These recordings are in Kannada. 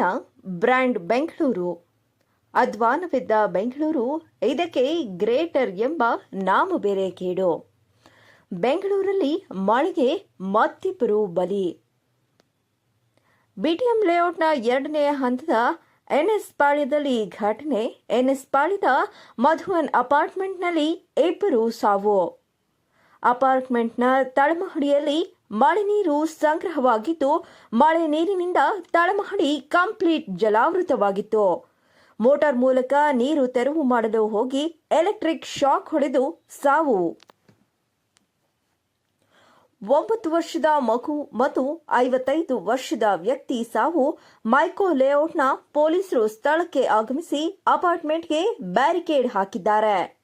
ಬೆಂಗಳೂರಿನ ಬ್ರ್ಯಾಂಡ್ ಬೆಂಗಳೂರು. ಅಧ್ವಾನವಿದ್ದ ಬೆಂಗಳೂರು ಇದಕ್ಕೆ ಗ್ರೇಟರ್ ಎಂಬ ನಾಮ ಬೇರೆ ಕೇಡು. ಬೆಂಗಳೂರಲ್ಲಿ ಮಳೆಗೆ ಮತ್ತಿಬ್ಬರು ಬಲಿ. ಬಿಟಿಎಂ ಲೇಔಟ್ನ ಎರಡನೇ ಹಂತದ ಎನ್ಎಸ್ ಪಾಳ್ಯದಲ್ಲಿ ಘಟನೆ, ಎನ್ಎಸ್ ಪಾಳ್ಯದ ಮಧುವನ್ ಅಪಾರ್ಟ್ಮೆಂಟ್ನಲ್ಲಿ ಇಬ್ಬರು ಸಾವು. ಅಪಾರ್ಟ್ಮೆಂಟ್ನ ತಳಮಹಡಿಯಲ್ಲಿ ಮಳೆ ನೀರು ಸಂಗ್ರಹವಾಗಿದ್ದು, ಮಳೆ ನೀರಿನಿಂದ ತಳಮಹಡಿ ಕಂಪ್ಲೀಟ್ ಜಲಾವೃತವಾಗಿತ್ತು. ಮೋಟಾರ್ ಮೂಲಕ ನೀರು ತೆರವು ಮಾಡಲು ಹೋಗಿ ಎಲೆಕ್ಟ್ರಿಕ್ ಶಾಕ್ ಹೊಡೆದು ಸಾವು. ಒಂಬತ್ತು ವರ್ಷದ ಮಗು ಮತ್ತು ಐವತ್ತೈದು ವರ್ಷದ ವ್ಯಕ್ತಿ ಸಾವು ಮೈಕೋ ಲೇಔಟ್ನ ಪೊಲೀಸರು ಸ್ಥಳಕ್ಕೆ ಆಗಮಿಸಿ ಅಪಾರ್ಟ್ಮೆಂಟ್ಗೆ ಬ್ಯಾರಿಕೇಡ್ ಹಾಕಿದ್ದಾರೆ.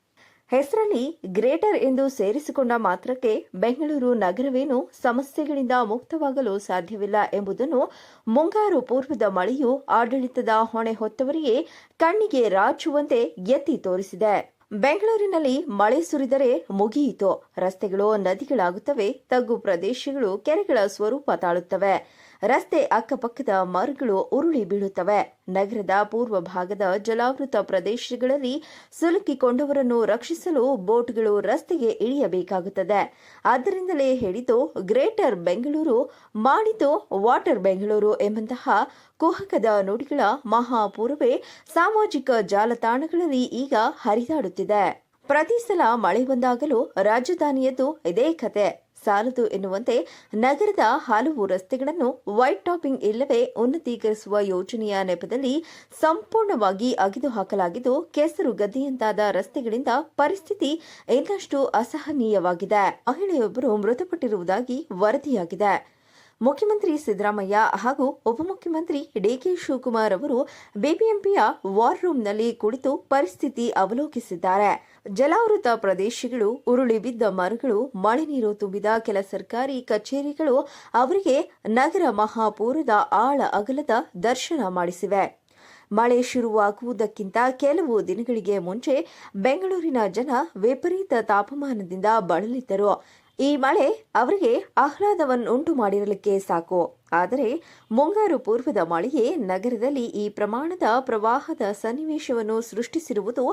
ಹೆಸರಲ್ಲಿ ಗ್ರೇಟರ್ ಎಂದು ಸೇರಿಸಿಕೊಂಡ ಮಾತ್ರಕ್ಕೆ ಬೆಂಗಳೂರು ನಗರವೇನು ಸಮಸ್ಯೆಗಳಿಂದ ಮುಕ್ತವಾಗಲು ಸಾಧ್ಯವಿಲ್ಲ ಎಂಬುದನ್ನು ಮುಂಗಾರು ಪೂರ್ವದ ಮಳೆಯು ಆಡಳಿತದ ಹೊಣೆ ಹೊತ್ತವರಿಗೆ ಕಣ್ಣಿಗೆ ರಾಚುವಂತೆ ಎತ್ತಿ ತೋರಿಸಿದೆ. ಬೆಂಗಳೂರಿನಲ್ಲಿ ಮಳೆ ಸುರಿದರೆ ಮುಗಿಯಿತು. ರಸ್ತೆಗಳು, ನದಿಗಳಾಗುತ್ತವೆ. ತಗ್ಗು ಪ್ರದೇಶಗಳು, ಕೆರೆಗಳ ಸ್ವರೂಪ ತಾಳುತ್ತವೆ. ರಸ್ತೆ ಅಕ್ಕಪಕ್ಕದ ಮರಗಳು ಉರುಳಿ ಬೀಳುತ್ತವೆ. ನಗರದ ಪೂರ್ವ ಭಾಗದ ಜಲಾವೃತ ಪ್ರದೇಶಗಳಲ್ಲಿ ಸಿಲುಕಿಕೊಂಡವರನ್ನು ರಕ್ಷಿಸಲು ಬೋಟ್ಗಳು ರಸ್ತೆಗೆ ಇಳಿಯಬೇಕಾಗುತ್ತದೆ. ಆದ್ದರಿಂದಲೇ ಹೇಳಿದ್ದು, ಗ್ರೇಟರ್ ಬೆಂಗಳೂರು ಮಾಡಿದ್ದು ವಾಟರ್ ಬೆಂಗಳೂರು ಎಂಬಂತಹ ಕುಹಕದ ನುಡಿಗಳ ಮಹಾಪೂರ್ವೇ ಸಾಮಾಜಿಕ ಜಾಲತಾಣಗಳಲ್ಲಿ ಈಗ ಹರಿದಾಡುತ್ತಿದೆ. ಪ್ರತಿ ಸಲ ಮಳೆ ಬಂದಾಗಲೂ ರಾಜಧಾನಿಯದ್ದು ಇದೇ ಕತೆ. ಸಾಲದು ಎನ್ನುವಂತೆ ನಗರದ ಹಲವು ರಸ್ತೆಗಳನ್ನು ವೈಟ್ ಟಾಪಿಂಗ್ ಇಲ್ಲವೇ ಉನ್ನತೀಕರಿಸುವ ಯೋಜನೆಯ ನೆಪದಲ್ಲಿ ಸಂಪೂರ್ಣವಾಗಿ ಅಗೆದು ಹಾಕಲಾಗಿದ್ದು, ಕೆಸರು ಗದ್ದೆಯಂತಾದ ರಸ್ತೆಗಳಿಂದ ಪರಿಸ್ಥಿತಿ ಇನ್ನಷ್ಟು ಅಸಹನೀಯವಾಗಿದೆ. ಮಹಿಳೆಯೊಬ್ಬರು ಮೃತಪಟ್ಟಿರುವುದಾಗಿ ವರದಿಯಾಗಿದೆ. ಮುಖ್ಯಮಂತ್ರಿ ಸಿದ್ದರಾಮಯ್ಯ ಹಾಗೂ ಉಪಮುಖ್ಯಮಂತ್ರಿ ಡಿಕೆ ಶಿವಕುಮಾರ್ ಅವರು ಬಿಬಿಎಂಪಿಯ ವಾರ್ ರೂಮ್ನಲ್ಲಿ ಕುಳಿತು ಪರಿಸ್ಥಿತಿ ಅವಲೋಕಿಸಿದ್ದಾರೆ. ಜಲಾವೃತ ಪ್ರದೇಶಗಳು, ಉರುಳಿ ಬಿದ್ದ ಮರಗಳು, ಮಳೆ ನೀರು ತುಂಬಿದ ಕೆಲ ಸರ್ಕಾರಿ ಕಚೇರಿಗಳು ಅವರಿಗೆ ನಗರ ಮಹಾಪೂರದ ಆಳ ಅಗಲದ ದರ್ಶನ ಮಾಡಿಸಿವೆ. ಮಳೆ ಶುರುವಾಗುವುದಕ್ಕಿಂತ ಕೆಲವು ದಿನಗಳಿಗೆ ಮುಂಚೆ ಬೆಂಗಳೂರಿನ ಜನ ವಿಪರೀತ ತಾಪಮಾನದಿಂದ ಬಳಲಿದ್ದರು. ಈ ಮಳೆ ಅವರಿಗೆ ಆಹ್ಲಾದವನ್ನುಂಟು ಮಾಡಿರಲಿಕ್ಕೆ ಸಾಕು. ಆದರೆ ಮುಂಗಾರು ಪೂರ್ವದ ಮಳೆಯೇ ನಗರದಲ್ಲಿ ಈ ಪ್ರಮಾಣದ ಪ್ರವಾಹದ ಸನ್ನಿವೇಶವನ್ನು ಸೃಷ್ಟಿಸಿರುವುದು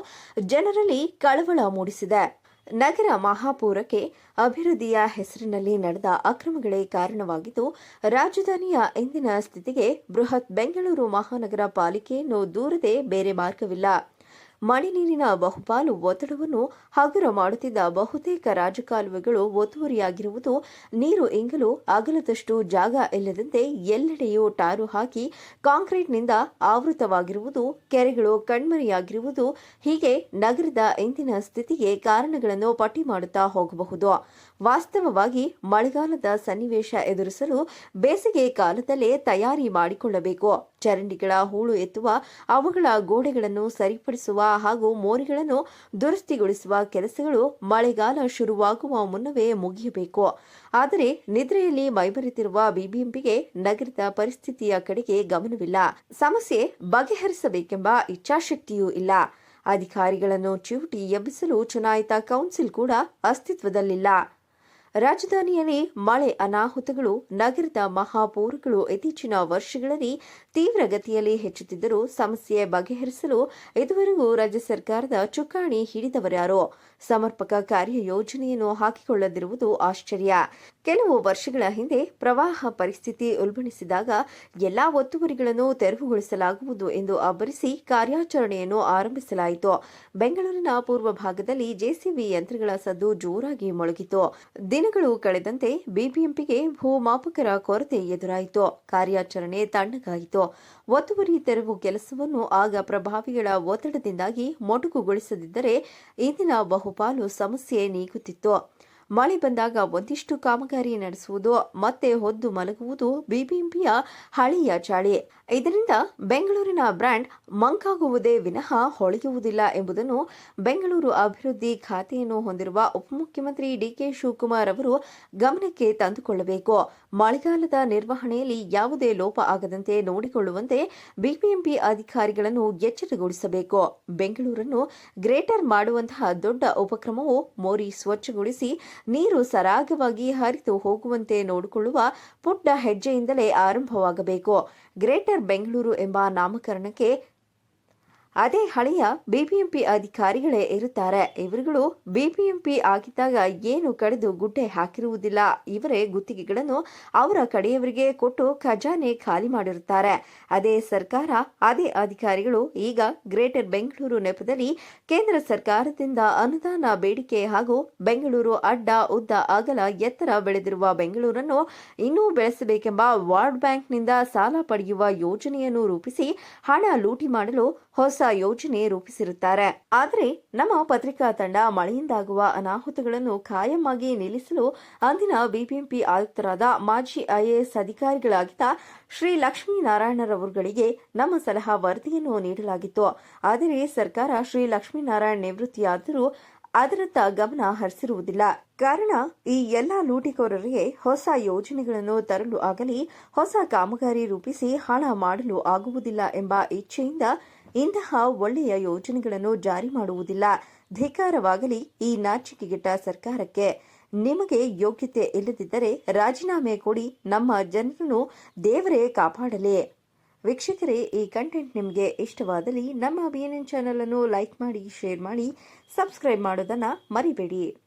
ಜನರಲ್ಲಿ ಕಳವಳ ಮೂಡಿಸಿದೆ. ನಗರ ಮಹಾಪೂರಕ್ಕೆ ಅಭಿವೃದ್ಧಿಯ ಹೆಸರಿನಲ್ಲಿ ನಡೆದ ಅಕ್ರಮಗಳೇ ಕಾರಣವಾಗಿದ್ದು, ರಾಜಧಾನಿಯ ಇಂದಿನ ಸ್ಥಿತಿಗೆ ಬೃಹತ್ ಬೆಂಗಳೂರು ಮಹಾನಗರ ಪಾಲಿಕೆಯನ್ನು ದೂರದೆ ಬೇರೆ ಮಾರ್ಗವಿಲ್ಲ. ಮಳೆ ನೀರಿನ ಬಹುಪಾಲು ಒತ್ತಡವನ್ನು ಹಗುರ ಮಾಡುತ್ತಿದ್ದ ಬಹುತೇಕ ರಾಜಕಾಲುವೆಗಳು ಒತ್ತುವರಿಯಾಗಿರುವುದು ನೀರು ಇಂಗಲು ಅಗಲದಷ್ಟು ಜಾಗ ಇಲ್ಲದಂತೆ ಎಲ್ಲೆಡೆಯೂ ಟಾರು ಹಾಕಿ ಕಾಂಕ್ರೀಟ್ನಿಂದ ಆವೃತವಾಗಿರುವುದು ಕೆರೆಗಳು ಕಣ್ಮರೆಯಾಗಿರುವುದು ಹೀಗೆ ನಗರದ ಇಂದಿನ ಸ್ಥಿತಿಗೆ ಕಾರಣಗಳನ್ನು ಪಟ್ಟಿ ಮಾಡುತ್ತಾ ಹೋಗಬಹುದು. ವಾಸ್ತವವಾಗಿ ಮಳೆಗಾಲದ ಸನ್ನಿವೇಶ ಎದುರಿಸಲು ಬೇಸಿಗೆ ಕಾಲದಲ್ಲೇ ತಯಾರಿ ಮಾಡಿಕೊಳ್ಳಬೇಕು. ಚರಂಡಿಗಳ ಹೂಳು ಎತ್ತುವ, ಅವುಗಳ ಗೋಡೆಗಳನ್ನು ಸರಿಪಡಿಸುವ ಹಾಗೂ ಮೋರಿಗಳನ್ನು ದುರಸ್ತಿಗೊಳಿಸುವ ಕೆಲಸಗಳು ಮಳೆಗಾಲ ಶುರುವಾಗುವ ಮುನ್ನವೇ ಮುಗಿಯಬೇಕು. ಆದರೆ ನಿದ್ರೆಯಲ್ಲಿ ಮೈಮರೆತಿರುವ ಬಿಬಿಎಂಪಿಗೆ ನಗರದ ಪರಿಸ್ಥಿತಿಯ ಕಡೆಗೆ ಗಮನವಿಲ್ಲ. ಸಮಸ್ಯೆ ಬಗೆಹರಿಸಬೇಕೆಂಬ ಇಚ್ಛಾಶಕ್ತಿಯೂ ಇಲ್ಲ. ಅಧಿಕಾರಿಗಳನ್ನು ಚಿವುಟಿ ಎಬ್ಬಿಸಲು ಚುನಾಯಿತ ಕೌನ್ಸಿಲ್ ಕೂಡ ಅಸ್ತಿತ್ವದಲ್ಲಿಲ್ಲ. ರಾಜಧಾನಿಯಲ್ಲಿ ಮಳೆ ಅನಾಹುತಗಳು, ನಗರದ ಮಹಾಪೌರಗಳು ಇತ್ತೀಚಿನ ವರ್ಷಗಳಲ್ಲಿ ತೀವ್ರಗತಿಯಲ್ಲಿ ಹೆಚ್ಚುತ್ತಿದ್ದರೂ ಸಮಸ್ಯೆ ಬಗೆಹರಿಸಲು ಇದುವರೆಗೂ ರಾಜ್ಯ ಸರ್ಕಾರದ ಚುಕ್ಕಾಣಿ ಹಿಡಿದವರ್ಯಾರೋ. ಸಮರ್ಪಕ ಕಾರ್ಯ ಯೋಜನೆಯನ್ನು ಹಾಕಿಕೊಳ್ಳದಿರುವುದು ಆಶ್ಚರ್ಯ. ಕೆಲವು ವರ್ಷಗಳ ಹಿಂದೆ ಪ್ರವಾಹ ಪರಿಸ್ಥಿತಿ ಉಲ್ಬಣಿಸಿದಾಗ ಎಲ್ಲಾ ಒತ್ತುವರಿಗಳನ್ನು ತೆರವುಗೊಳಿಸಲಾಗುವುದು ಎಂದು ಅಬ್ಬರಿಸಿ ಕಾರ್ಯಾಚರಣೆಯನ್ನು ಆರಂಭಿಸಲಾಯಿತು. ಬೆಂಗಳೂರಿನ ಪೂರ್ವ ಭಾಗದಲ್ಲಿ ಜೆಸಿಬಿ ಯಂತ್ರಗಳ ಸದ್ದು ಜೋರಾಗಿ ಮೊಳಗಿತು ದಿನಗಳು ಕಳೆದಂತೆ ಬಿಬಿಎಂಪಿಗೆ ಭೂಮಾಪಕರ ಕೊರತೆ ಎದುರಾಯಿತು. ಕಾರ್ಯಾಚರಣೆ ತಣ್ಣಗಾಯಿತು. ಒತ್ತುವರಿ ತೆರವು ಕೆಲಸವನ್ನು ಆಗ ಪ್ರಭಾವಿಗಳ ಒತ್ತಡದಿಂದಾಗಿ ಮೊಟಕುಗೊಳಿಸದಿದ್ದರೆ ಇಂದಿನ ಬಹುಪಾಲು ಸಮಸ್ಯೆ ನೀಗುತ್ತಿತ್ತು. ಮಳೆ ಬಂದಾಗ ಒಂದಿಷ್ಟು ಕಾಮಗಾರಿ ನಡೆಸುವುದು, ಮತ್ತೆ ಹೊದ್ದು ಮಲಗುವುದು ಬಿಬಿಎಂಪಿಯ ಹಳೆಯ ಚಾಳಿ. ಇದರಿಂದ ಬೆಂಗಳೂರಿನ ಬ್ರ್ಯಾಂಡ್ ಮಂಕಾಗುವುದೇ ವಿನಃ ಹೊಳೆಯುವುದಿಲ್ಲ ಎಂಬುದನ್ನು ಬೆಂಗಳೂರು ಅಭಿವೃದ್ಧಿ ಖಾತೆಯನ್ನು ಹೊಂದಿರುವ ಉಪಮುಖ್ಯಮಂತ್ರಿ ಡಿಕೆ ಶಿವಕುಮಾರ್ ಅವರು ಗಮನಕ್ಕೆ ತಂದುಕೊಳ್ಳಬೇಕು. ಮಳೆಗಾಲದ ನಿರ್ವಹಣೆಯಲ್ಲಿ ಯಾವುದೇ ಲೋಪ ಆಗದಂತೆ ನೋಡಿಕೊಳ್ಳುವಂತೆ ಬಿಬಿಎಂಪಿ ಅಧಿಕಾರಿಗಳನ್ನು ಎಚ್ಚರಗೊಳಿಸಬೇಕು. ಬೆಂಗಳೂರನ್ನು ಗ್ರೇಟರ್ ಮಾಡುವಂತಹ ದೊಡ್ಡ ಉಪಕ್ರಮವು ಮೋರಿ ಸ್ವಚ್ಛಗೊಳಿಸಿ ನೀರು ಸರಾಗವಾಗಿ ಹರಿದು ಹೋಗುವಂತೆ ನೋಡಿಕೊಳ್ಳುವ ಪುಟ್ಟ ಹೆಜ್ಜೆಯಿಂದಲೇ ಆರಂಭವಾಗಬೇಕು. ಗ್ರೇಟರ್ ಬೆಂಗಳೂರು ಎಂಬ ನಾಮಕರಣಕ್ಕೆ ಅದೇ ಹಳೆಯ ಬಿಬಿಎಂಪಿ ಅಧಿಕಾರಿಗಳೇ ಇರುತ್ತಾರೆ. ಇವರುಗಳು ಬಿಬಿಎಂಪಿ ಆಗಿದ್ದಾಗ ಏನು ಕಡಿದು ಗುಡ್ಡೆ ಹಾಕಿರುವುದಿಲ್ಲ. ಇವರೇ ಗುತ್ತಿಗೆಗಳನ್ನು ಅವರ ಕಡೆಯವರಿಗೆ ಕೊಟ್ಟು ಖಜಾನೆ ಖಾಲಿ ಮಾಡಿರುತ್ತಾರೆ. ಅದೇ ಸರ್ಕಾರ, ಅದೇ ಅಧಿಕಾರಿಗಳು ಈಗ ಗ್ರೇಟರ್ ಬೆಂಗಳೂರು ನೆಪದಲ್ಲಿ ಕೇಂದ್ರ ಸರ್ಕಾರದಿಂದ ಅನುದಾನ ಬೇಡಿಕೆ ಹಾಗೂ ಬೆಂಗಳೂರು ಅಡ್ಡ ಉದ್ದ ಅಗಲ ಎತ್ತರ ಬೆಳೆದಿರುವ ಬೆಂಗಳೂರನ್ನು ಇನ್ನೂ ಬೆಳೆಸಬೇಕೆಂಬ ವಾರ್ಡ್ ಬ್ಯಾಂಕ್ನಿಂದ ಸಾಲ ಪಡೆಯುವ ಯೋಜನೆಯನ್ನು ರೂಪಿಸಿ ಹಣ ಲೂಟಿ ಮಾಡಲು ಹೊಸ ಯೋಜನೆ ರೂಪಿಸಿರುತ್ತಾರೆ. ಆದರೆ ನಮ್ಮ ಪತ್ರಿಕಾ ತಂಡ ಮಳೆಯಿಂದಾಗುವ ಅನಾಹುತಗಳನ್ನು ಖಾಯಮಾಗಿ ನಿಲ್ಲಿಸಲು ಅಂದಿನ ಬಿಬಿಎಂಪಿ ಆಯುಕ್ತರಾದ ಮಾಜಿ ಐಎಎಸ್ ಅಧಿಕಾರಿಗಳಾಗಿದ್ದ ಶ್ರೀ ಲಕ್ಷ್ಮೀನಾರಾಯಣರವರುಗಳಿಗೆ ನಮ್ಮ ಸಲಹಾ ವರದಿಯನ್ನು ನೀಡಲಾಗಿತ್ತು. ಆದರೆ ಸರ್ಕಾರ ಶ್ರೀ ಲಕ್ಷ್ಮೀನಾರಾಯಣ್ ನಿವೃತ್ತಿಯಾದರೂ ಅದರತ್ತ ಗಮನ ಹರಿಸಿರುವುದಿಲ್ಲ. ಕಾರಣ ಈ ಎಲ್ಲಾ ಲೂಟಿಕೋರರಿಗೆ ಹೊಸ ಯೋಜನೆಗಳನ್ನು ತರಲು ಆಗಲಿ, ಹೊಸ ಕಾಮಗಾರಿ ರೂಪಿಸಿ ಹಣ ಮಾಡಲು ಆಗುವುದಿಲ್ಲ ಎಂಬ ಇಚ್ಛೆಯಿಂದ ಇಂತಹ ಒಳ್ಳೆಯ ಯೋಜನೆಗಳನ್ನು ಜಾರಿ ಮಾಡುವುದಿಲ್ಲ. ಧಿಕಾರವಾಗಲಿ ಈ ನಾಚಿಕೆಗೆಟ್ಟ ಸರ್ಕಾರಕ್ಕೆ. ನಿಮಗೆ ಯೋಗ್ಯತೆ ಇಲ್ಲದಿದ್ದರೆ ರಾಜೀನಾಮೆ ಕೊಡಿ. ನಮ್ಮ ಜನರನ್ನು ದೇವರೇ ಕಾಪಾಡಲಿ. ವೀಕ್ಷಕರೇ, ಈ ಕಂಟೆಂಟ್ ನಿಮಗೆ ಇಷ್ಟವಾದಲ್ಲಿ ನಮ್ಮ ಬಿ ಎನ್ ಚಾನಲ್ ಅನ್ನು ಲೈಕ್ ಮಾಡಿ ಶೇರ್ ಮಾಡಿ ಸಬ್ಸ್ಕ್ರೈಬ್ ಮಾಡೋದನ್ನ ಮರಿಬೇಡಿ.